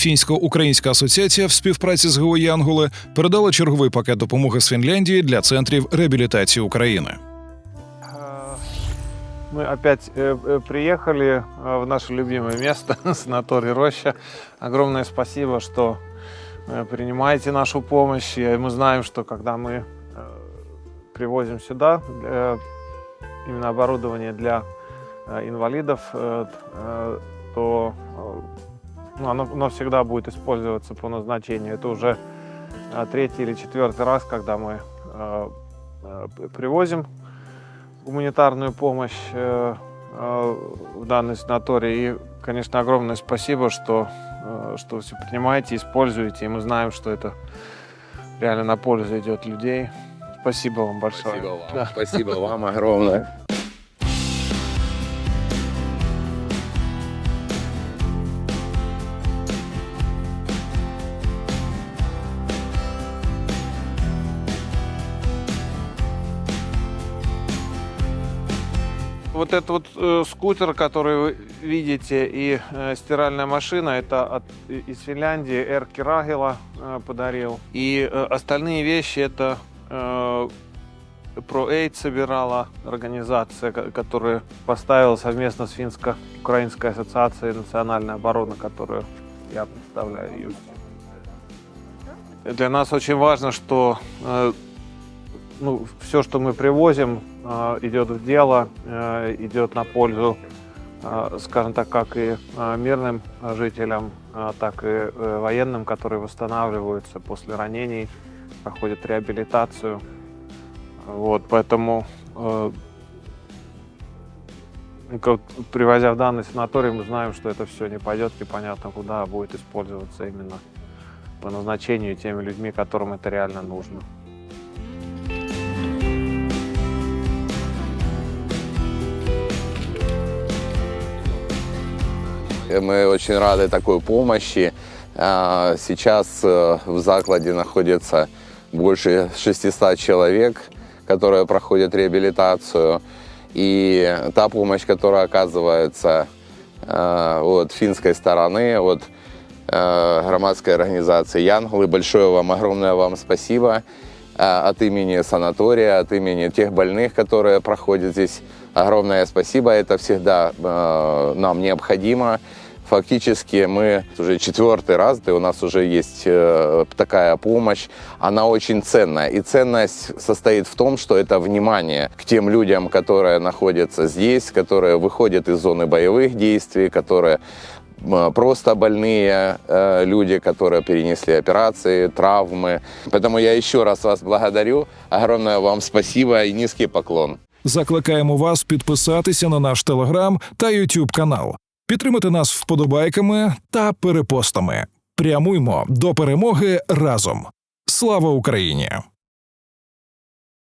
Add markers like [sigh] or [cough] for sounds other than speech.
Фінсько-українська асоціація в співпраці з ГО «Янголи» передала черговий пакет допомоги з Фінляндії для центрів реабілітації України. Э, Мы опять э, э, приехали э, в наше любимое место, [laughs] санаторий Роща. Огромное спасибо, что э, принимаете нашу помощь. И мы знаем, что когда мы э, привозим сюда э, именно оборудование для э, инвалидов, э, э, то э, ну, оно, оно всегда будет использоваться по назначению. Это уже э, третий или четвертый раз, когда мы э, э, привозим гуманитарную помощь э, э, в данный санаторий. И, конечно, огромное спасибо, что, э, что все принимаете, используете. И мы знаем, что это реально на пользу идет людей. Спасибо вам большое. Спасибо вам. Да. Спасибо вам огромное. Вот этот вот э, скутер, который вы видите, и э, стиральная машина, это от, из Финляндии Эр Кирагила э, подарил. И э, остальные вещи это ProAid собирала организация, ко- которая поставила совместно с Финско-Украинской ассоциацией национальной обороны, которую я представляю. Для нас очень важно, что э, ну, все, что мы привозим, э, идет в дело, э, идет на пользу, э, скажем так, как и э, мирным э, жителям, э, так и э, военным, которые восстанавливаются после ранений, проходят реабилитацию. Вот, поэтому, э, привозя в данный санаторий, мы знаем, что это все не пойдет непонятно куда, а будет использоваться именно по назначению теми людьми, которым это реально нужно. Мы очень рады такой помощи. А, Сейчас э, в закладе находится больше 600 человек, которые проходят реабилитацию. И та помощь, которая оказывается э, от финской стороны, от э, громадской организации «Янголы», большое вам, огромное вам спасибо э, от имени санатория, от имени тех больных, которые проходят здесь. Огромное спасибо, это всегда э, нам необходимо. Фактически мы уже четвертый раз, да, у нас уже есть э, такая помощь, она очень ценная. И ценность состоит в том, что это внимание к тем людям, которые находятся здесь, которые выходят из зоны боевых действий, которые м, просто больные э, люди, которые перенесли операции, травмы. Поэтому я еще раз вас благодарю. Огромное вам спасибо и низкий поклон. Закликаємо вас підписатися на наш телеграм та Ютуб канал, підтримати нас вподобайками та перепостами. Прямуймо до перемоги разом. Слава Україні!